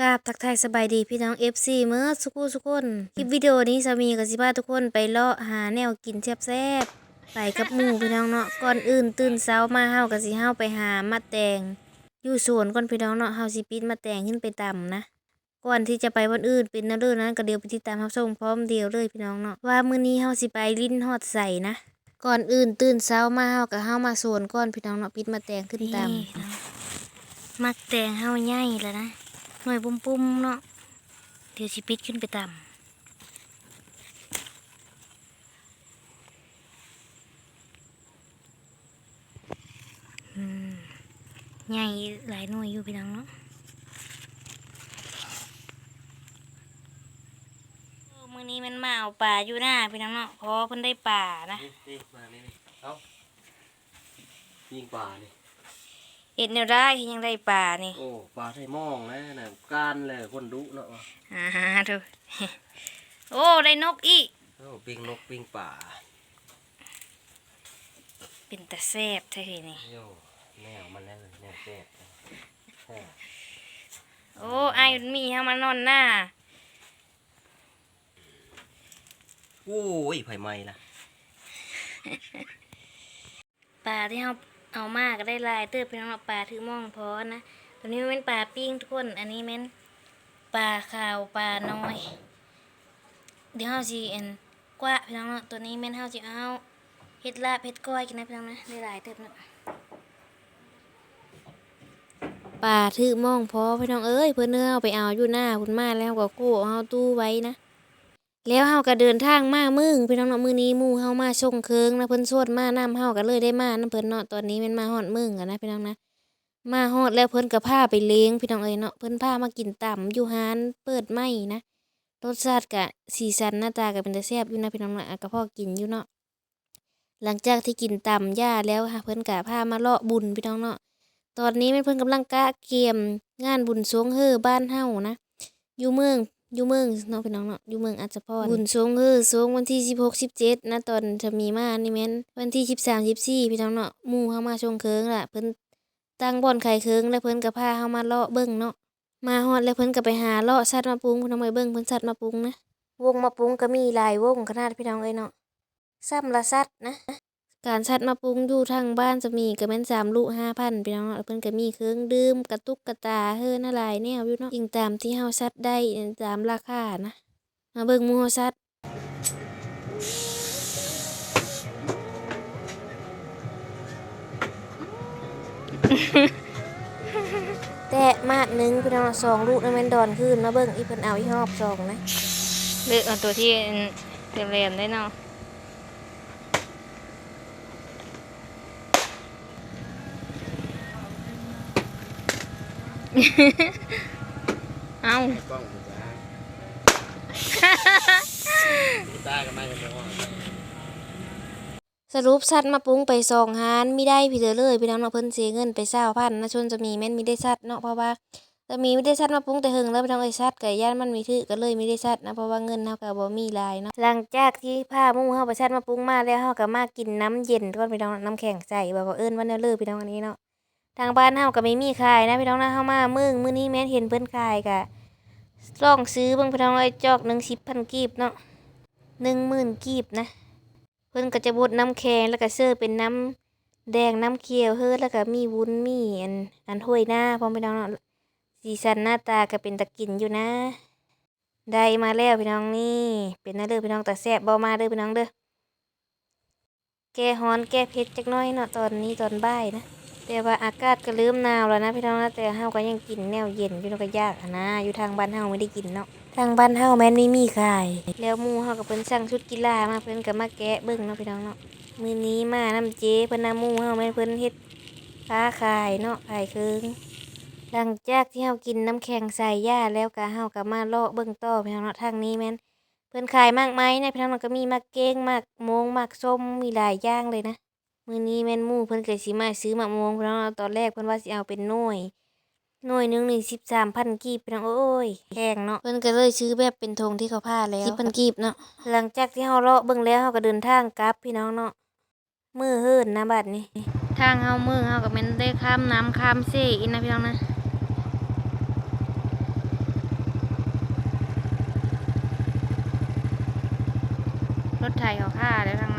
กราบทักทายสบายดีพี่น้อง FC เมื่อสุกุสุกคนคลิปวิดีโอนี้สามีกับสิพาทุกคนไปเลาะหาแนวกินแซ่บๆไปกับหมู่พี่น้องเนาะก่อนอื่นตื่นเช้ามาเฮากับสิเฮาไปหามัดแตงอยู่สวนก่อนพี่น้องเนาะเฮาสิปิดมัดแตงขึ้นไปต่ำนะก่อนที่จะไปวันอื่นเป็นแนเรื่องนั้นก็เดี๋ยวไปติดตามรับชมพร้อมเดียวเลยพี่น้องเนาะว่ามื้อนี้เฮาสิไปลิ้นฮอดใส่นะ ก่อนอื่นตื่นเช้ามาเฮาก็เฮามาสวนก่อนพี่น้องเนาะปิดมัดแตงขึ้นต่ำมักแตงเฮาใหญ่แล้วนะ หน่วยปุ่มๆเนาะเดี๋ยวสิปิดขึ้นไปต่ำอืมใหญ่หลายหน่วยอยู่พี่น้องเนาะมือนี้มันมาเอาป่าอยู่หน้าพี่น้องเนาะเพราะเพิ่นได้ป่านะนี่มานี่เอายิงปลานี่ เอ็ดแนวได้ยังได้ป่านี่โอ้ปลาไทยมองนะน่ะการเลยคนดุเนาะอ่าดูโอ้ได้นกอีกโอ้ปิ้งนกปิ้งป่าเป็นตะแซ่บแท้ๆนี่โย่แนวมันแล้วแนวแซ่บแซ่บโอ้ไอ้ายมันมีเฮามานอนหน้าโอ้ยไผ่ไหม้ละปลาที่เฮา เอามากได้ลายเติบเป็นเนาะปลาถือม่องพอนะตัวนี้มันเป็นปลาปิ้งทุกคน อันนี้แม่นปลาขาวปลาน้อย เดี๋ยวเฮาสิอันกว่าพี่น้องเนาะตัวนี้แม่นเฮาสิเอาเฮ็ดลาบเฮ็ดก้อยกินนะพี่น้องนะได้หลายเติบเนาะปลาถือม่องพอพี่น้องเอ้ยเพิ่อนเนื้อเอาไปเอาอยู่หน้าคุณมาแล้วก็กู้เอาตู้ไว้นะ แล้วเฮาก็เดินทางมามึงพี่น้องเนาะมื้อนี้หมู่เฮามาส่งเคิงนะเพิ่นสวดมานํเฮาก็เลยได้มานํเพิ่นเนาะตอนนี้มันมาฮอดมึงกันนะพี่น้องนะ มาฮอดแล้วเพิ่นก็พาไปเลี้ยงพี่น้องเอ้ยเนาะเพิ่นพามากินต่ำอยู่ร้านเปิดใหม่นะรสชาติก็สีสันหน้าตาก็เป็นตาแซ่บอยู่นะพี่น้องนะก็พอกินอยู่เนาะหลังจากที่กินต่ำย่าแล้วค่ะเพิ่นก็พามาเลาะบุญพี่น้องเนาะตอนนี้แม่นเพิ่นกำลังกะเกียมงานบุญสวงเฮอบ้านเฮานะอยู่เมือง อยู่เมืองเนาะพี่น้องเนาะอยู่เมืองอาจจะพรบุญสงเออสงวันที่สิบหกสิบเจ็ดนะตอนจะมีมานี่แม่นวันที่สิบสามสิบสี่พี่น้องเนาะมู่เฮามาชงเคิงล่ะเพิ่นตั้งบ่อนไข่เคิงแล้วเพิ่นก็พาเฮามาเลาะเบิ่งเนาะมาฮอดแล้วเพิ่นก็ไปหาเลาะสัตว์มาปรุงเพิ่นเอาไปเบิ่งเพิ่นสัตว์มาปรุงนะวงมาปรุงก็มีหลายวงขนาดพี่น้องเอ้ยเนาะซ้ำละสัตว์นะ การสัตว์มาปรุงอยู่ทางบ้านจะมีก็แม่นสามลูกห้าพันพี่น้องเนาะแล้วเพิ่นก็มีเครื่องดื่มกระตุกกระตาเฮือนอะไรแนวอยู่เนาะอิงตามที่เฮาสัตว์ได้ตามราคานะมาเบิ่งหมูเฮาสัตว์แตะมาดหนึงพี่น้องสองลูกนั่นแม่นดอนขึ้นมาเบิ่งอีเพิ่นเอาอีหอบสองนะเลือกเอาตัวที่เหลี่ยมๆได้เนาะ เอากล้องกูจ้าตากันมากันบ่สรุปสัตว์มาปรุงไปสองหานไม่ได้พี่เด้อเลยพี่น้องเนาะเพิ่นเสียเงินไปเศร้าพันนะชนจะมีแม่นมีได้สัตว์เนาะเพราะว่าจะมีไม่ได้สัตว์มาปรุงแต่หึงแล้วพี่น้องไอ้สัตว์ไก่ย่านมันมีถือก็เลยไม่ได้สัตว์นะเพราะว่าเงินเฮาก็บ่มีหลายเนาะหลังจากที่พาหมู่เฮาไปสัตว์มาปรุงมาแล้วเฮาก็มากินน้ำเย็นก่อนพี่น้องน้ำแข็งใส่บ่ว่าเอิ้นว่าแนวเลยพี่น้องอันนี้เนาะ ทางบ้านเฮาก็ไม่มีขายนะพี่น้องนะเฮามามื้อมื้อนี้แม่นเห็นเพิ่นขายก็ลองซื้อเบิ่งพี่น้องเอ้ยจอกหนึง10,000กีบเนาะ10,000กีบนะ เพิ่นก็จะบดน้ำแข็งแล้วก็เสิร์ฟเป็นน้ำแดงน้ำเขียวเฮ้อแล้วก็มีวุ้นมีอันอันถ้วยหน้าพร้อมพี่น้องเนาะสีสันหน้าตาก็เป็นตะกินอยู่นะ ได้มาแล้วพี่น้องนี่ เป็นนะเด้อพี่น้องแต่แซ่บบ่มาเด้อพี่น้องเด้อแก้ฮ้อนแก้เผ็ดจักน้อยเนาะตอนนี้ตอนบ่ายนะ แต่ว่าอากาศก็เริ่มหนาวแล้วนะพี่น้องนะแต่เฮาก็ยังกินแนวเย็นอยู่นก็ยากนะอยู่ทางบ้านเฮาไม่ได้กินเนาะทางบ้านเฮาแม่นไม่มีขายแล้วหมู่เฮาก็เพิ่นสั่งชุดกีฬามาเพิ่นก็มาแกะเบิ่งเนาะพี่น้องเนาะมื้อนี้มาน้ำเจเพิ่นนำหมู่เฮาแม่นเพิ่นเฮ็ดค้าขายเนาะขายเครื่องหลังจากที่เฮากินน้ำแข็งใส่ย่าแล้วก็เฮาก็มาเลาะเบิ่งต่อพี่น้องเนาะทางนี้แม่นเพิ่นขายมากมายนะพี่น้องเนาะก็มีมักเก้งมักโมงมักส้มมีหลายอย่างเลยนะ มื่อนี้แม่นมู่เพิ่นเก็สิมาซื้อมะม่วงพี่น้องตอนแรกเพิ่นว่าสิเอาเป็นหน่วยหน่วยหนึ่งนี่สิบสามพันกีบพี่น้โอ้ยแพงเนาะเพิ่นก็เลยซื้อแบบเป็นธงที่เขาผ้าแล้วสิบพันกีบเนาะหลังจากที่เฮาเลาะเบิ่งแล้วเฮาก็เดินทางกลับพี่น้องเนาะมือเฮิรนนะบัดนี้ ทางเฮามือเฮาก็แม่นได้ข้ามน้ำข้ามเสอีนะพี่น้องนะรถไถเขาฆ่าแล้วทาง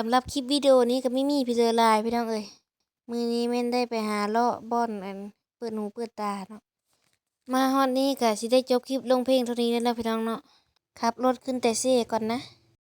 สำหรับคลิปวิดีโอนี้ก็ไม่มีพี่เจอลายพี่น้องเอ้ยมือนี้แม่นได้ไปหาเลาะบ่อนอันเปิดหูเปิดตาเนาะมาฮอดนี้ก็สิได้จบคลิปลงเพลงเท่านี้แล้วนะพี่น้องเนาะขับรถขึ้นแต่เซ่ก่อนนะ